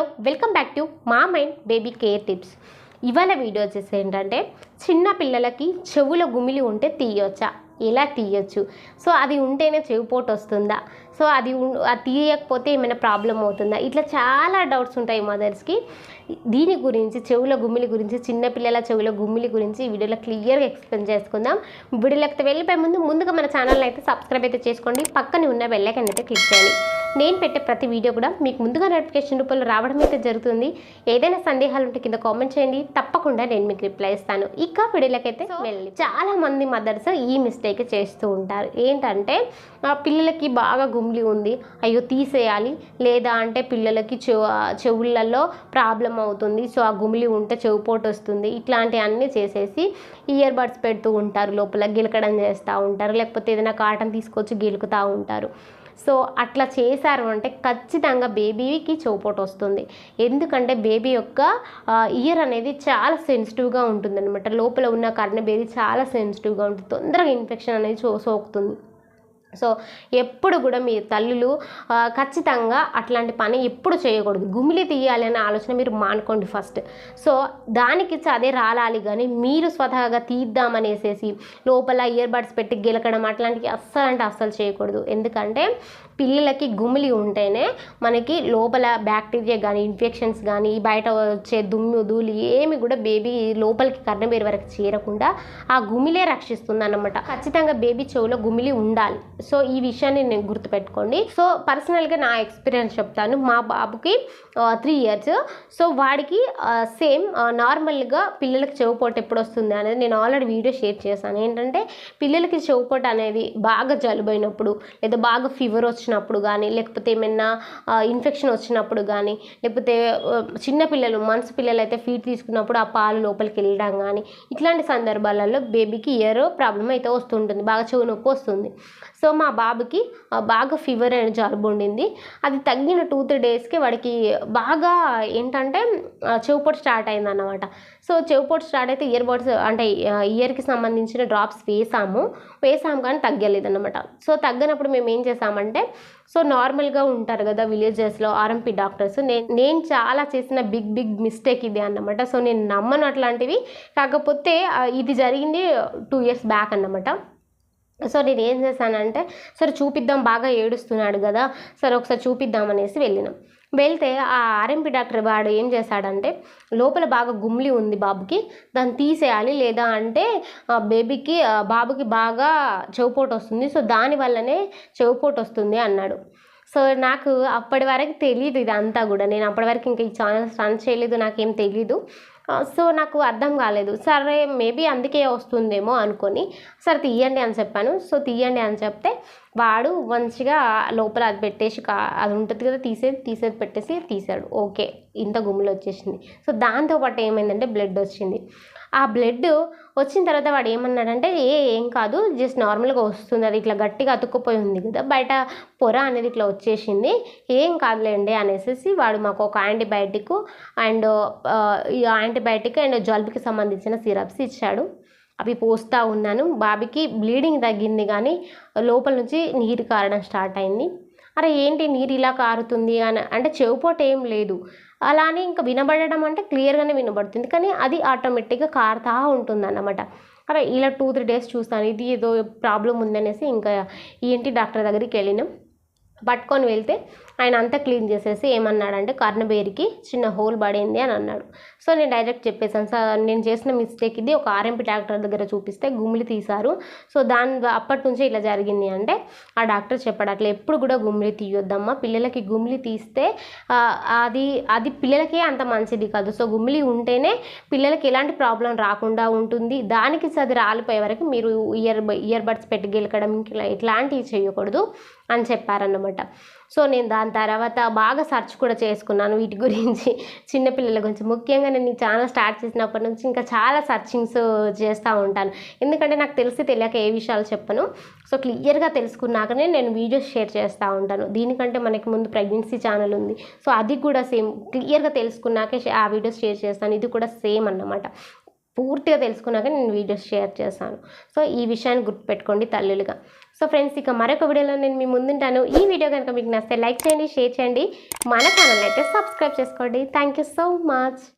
Hello welcome back to మా mind baby care tips. ఇవాళ video వచ్చేసి ఏంటంటే చిన్న పిల్లలకి చెవుల గుమిలి ఉంటే తీయొచ్చా? ఎలా తీయొచ్చు? సో అది ఉంటేనే చెవిపోటు వస్తుందా? సో అది అది తీయకపోతే ఏమైనా ప్రాబ్లం అవుతుందా? ఇట్లా చాలా డౌట్స్ ఉంటాయి మదర్స్కి. దీని గురించి చెవుల గుమ్మిలి గురించి చిన్నపిల్లల చెవుల గుమ్మిలి గురించి ఈ వీడియోలో క్లియర్గా ఎక్స్ప్లెయిన్ చేసుకుందాం. వీడియోలోకి వెళ్ళిపోయే ముందు ముందుగా మన ఛానల్ని అయితే సబ్స్క్రైబ్ అయితే చేసుకోండి. పక్కనే ఉన్న బెల్లైకన్ అయితే క్లిక్ చేయండి. నేను పెట్టే ప్రతి వీడియో కూడా మీకు ముందుగా నోటిఫికేషన్ రూపంలో రావడం అయితే జరుగుతుంది. ఏదైనా సందేహాలు ఉంటే కింద కామెంట్ చేయండి. తప్పకుండా నేను మీకు రిప్లై ఇస్తాను. ఇక వీడియోలకైతే వెళ్ళి చాలా మంది మదర్స్ ఈ మిస్టేక్ చేస్తూ ఉంటారు. ఏంటంటే ఆ పిల్లలకి బాగా గుమ్లి ఉంది. అయ్యో తీసేయాలి. లేదా అంటే పిల్లలకి చెవు చెవులలో ప్రాబ్లం అవుతుంది. సో ఆ గుమిలి ఉంటే చెవుపోటు వస్తుంది. ఇట్లాంటివన్నీ చేసేసి ఇయర్ బడ్స్ పెడుతూ ఉంటారు. లోపల గిలకడం చేస్తూ ఉంటారు. లేకపోతే ఏదైనా కాటన్ తీసుకొచ్చి గిలుకుతూ ఉంటారు. సో అట్లా చేశారు అంటే ఖచ్చితంగా బేబీకి చౌపోటు వస్తుంది. ఎందుకంటే బేబీ యొక్క ఇయర్ అనేది చాలా సెన్సిటివ్గా ఉంటుందన్నమాట. లోపల ఉన్న కర్ణబేరి చాలా సెన్సిటివ్గా ఉంటుంది. తొందరగా ఇన్ఫెక్షన్ అనేది సో సోకుతుంది. సో ఎప్పుడు కూడా మీ తల్లులు ఖచ్చితంగా అట్లాంటి పని ఎప్పుడు చేయకూడదు. గుమిలి తీయాలి అనే ఆలోచన మీరు మానుకోండి ఫస్ట్. సో దానికి అదే రాలాలి కానీ మీరు స్వతహాగా తీద్దామనేసేసి లోపల ఇయర్ బడ్స్ పెట్టి గెలకడం అట్లాంటివి అస్సలు అంటే అస్సలు చేయకూడదు. ఎందుకంటే పిల్లలకి గుమిలి ఉంటేనే మనకి లోపల బ్యాక్టీరియా కానీ ఇన్ఫెక్షన్స్ కానీ బయట వచ్చే దుమ్ము ధూళి ఏమి కూడా బేబీ లోపలికి కర్ణబేరు వరకు చేరకుండా ఆ గుమిలే రక్షిస్తుంది అన్నమాట ఖచ్చితంగా బేబీ చెవులో గుమిలి ఉండాలి. సో ఈ విషయాన్ని నేను గుర్తుపెట్టుకోండి. సో పర్సనల్గా నా ఎక్స్పీరియన్స్ చెప్తాను. మా బాబుకి త్రీ ఇయర్స్ సో వాడికి సేమ్ నార్మల్గా పిల్లలకి చెవుపోటు ఎప్పుడు వస్తుంది అనేది నేను ఆల్రెడీ వీడియో షేర్ చేశాను. ఏంటంటే పిల్లలకి చెవుపోటు అనేది బాగా జలుబైనప్పుడు లేదా బాగా ఫీవర్ వచ్చినప్పుడు కానీ లేకపోతే ఏమైనా ఇన్ఫెక్షన్ వచ్చినప్పుడు కానీ లేకపోతే చిన్నపిల్లలు చిన్న పిల్లలు మనసు పిల్లలు అయితే ఫీడ్ తీసుకున్నప్పుడు ఆ పాలు లోపలికి వెళ్ళడం కానీ ఇట్లాంటి సందర్భాలలో బేబీకి ఇయర్ ప్రాబ్లం అయితే వస్తుంటుంది బాగా చెవు నొప్పి వస్తుంది. సో మా బాబుకి బాగా ఫీవర్ అండ్ జలుబు ఉండింది. అది తగ్గిన టూ త్రీ డేస్కి వాడికి బాగా ఏంటంటే చెవుపోటు స్టార్ట్ అయిందన్నమాట. సో చెవుపోటు స్టార్ట్ అయితే ఇయర్ బడ్స్ అంటే ఇయర్కి సంబంధించిన డ్రాప్స్ వేసాము. వేసాము కానీ తగ్గలేదన్నమాట. సో తగ్గనప్పుడు మేము ఏం చేసామంటే సో నార్మల్గా ఉంటారు కదా విలేజెస్లో ఆర్ఎంపీ డాక్టర్స్ నేను నేను చాలా చేసిన బిగ్ బిగ్ మిస్టేక్ ఇది అన్నమాట. సో నేను నమ్మను అట్లాంటివి. కాకపోతే ఇది జరిగింది టూ ఇయర్స్ బ్యాక్ అన్నమాట. సో నేను ఏం చేశానంటే సరే చూపిద్దాం బాగా ఏడుస్తున్నాడు కదా సరే ఒకసారి చూపిద్దాం అనేసి వెళ్ళినాం. వెళ్తే ఆ ఆర్ఎంపీ డాక్టర్ వాడు ఏం చేశాడంటే లోపల బాగా గుమ్లి ఉంది బాబుకి దాన్ని తీసేయాలి లేదా అంటే ఆ బేబీకి బాబుకి బాగా చెవుపోటు వస్తుంది సో దానివల్లనే చెవుపోటు వస్తుంది అన్నాడు. సో నాకు అప్పటి వరకు తెలియదు ఇదంతా కూడా. నేను అప్పటి వరకు ఇంకా ఈ ఛానల్స్ రన్ చేయలేదు నాకేం తెలీదు. సో నాకు అర్థం కాలేదు. సరే మేబీ అందుకే వస్తుందేమో అనుకొని సరే తీయండి అని చెప్పాను. సో తీయండి అని చెప్తే వాడు మంచిగా లోపల అది పెట్టేసి కా అది ఉంటుంది కదా తీసేది తీసేది పెట్టేసి తీసాడు. ఓకే ఇంత గుమ్ములు వచ్చేసింది. సో దాంతోపాటు ఏమైందంటే బ్లడ్ వచ్చింది. ఆ బ్లడ్ వచ్చిన తర్వాత వాడు ఏమన్నాడంటే ఏ ఏం కాదు జస్ట్ నార్మల్గా వస్తుంది. అది ఇట్లా గట్టిగా అతుక్కుపోయి ఉంది కదా బయట పొర అనేది ఇట్లా వచ్చేసింది. ఏం కాదులేండి అనేసి వాడు మాకు ఒక యాంటీబయాటిక్ అండ్ ఈ యాంటీబయాటిక్ అండ్ జలుబుకి సంబంధించిన సిరప్స్ ఇచ్చాడు. అవి పోస్తూ ఉన్నాను. బాబీకి బ్లీడింగ్ తగ్గింది కానీ లోపల నుంచి నీరు కారడం స్టార్ట్ అయింది. అరే ఏంటి నీరు ఇలా కారుతుంది అని అంటే చెవుపోటు ఏం లేదు. అలానే ఇంకా వినబడడం అంటే క్లియర్గానే వినబడుతుంది. కానీ అది ఆటోమేటిక్గా కారుతా ఉంటుంది అన్నమాట అరే ఇలా టూ త్రీ డేస్ చూస్తాను. ఇది ఏదో ప్రాబ్లం ఉందనేసి ఇంకా ఏంటి డాక్టర్ దగ్గరికి వెళ్ళినాం. పట్టుకొని వెళ్తే ఆయన అంతా క్లీన్ చేసేసి ఏమన్నాడంటే కర్ణబేరికి చిన్న హోల్ పడింది అని అన్నాడు. సో నేను డైరెక్ట్ చెప్పేసాను సార్ నేను చేసిన మిస్టేక్ ఇది ఒక ఆర్ఎంపీ డాక్టర్ దగ్గర చూపిస్తే గుమ్మిలి తీశారు. సో దాని అప్పటి నుంచే ఇలా జరిగింది అంటే ఆ డాక్టర్ చెప్పాడు. అట్లా ఎప్పుడు కూడా గుమ్మిలి తీయొద్దమ్మా. పిల్లలకి గుమ్మిలి తీస్తే అది అది పిల్లలకే అంత మంచిది కాదు. సో గుమ్మిలి ఉంటేనే పిల్లలకి ఎలాంటి ప్రాబ్లం రాకుండా ఉంటుంది. దానికి అది రాలిపోయే వరకు మీరు ఇయర్ ఇయర్ బడ్స్ పెట్టి గెలకడం ఇంక ఇట్లాంటివి చేయకూడదు అని చెప్పారన్నమాట. సో నేను దాని తర్వాత బాగా సెర్చ్ కూడా చేసుకున్నాను వీటి గురించి చిన్నపిల్లల గురించి. ముఖ్యంగా నేను ఈ ఛానల్ స్టార్ట్ చేసినప్పటి నుంచి ఇంకా చాలా సర్చింగ్స్ చేస్తూ ఉంటాను. ఎందుకంటే నాకు తెలిసి తెలియక ఏ విషయాలు చెప్పను. సో క్లియర్గా తెలుసుకున్నాకనే నేను వీడియోస్ షేర్ చేస్తూ ఉంటాను. దీనికంటే మనకి ముందు ప్రెగ్నెన్సీ ఛానల్ ఉంది. సో అది కూడా సేమ్ క్లియర్గా తెలుసుకున్నాకే ఆ వీడియోస్ షేర్ చేస్తాను. ఇది కూడా సేమ్ అన్నమాట. పూర్తిగా తెలుసుకున్నాక నేను వీడియోస్ షేర్ చేస్తాను సో ఈ విషయాన్ని గుర్తుపెట్టుకోండి తల్లులుగా. సో ఫ్రెండ్స్ ఇక మరొక వీడియోలో నేను మీ ముందుంటాను. ఈ వీడియో కనుక మీకు నచ్చితే లైక్ చేయండి షేర్ చేయండి. మన ఛానల్ అయితే సబ్స్క్రైబ్ చేసుకోండి. Thank you so much.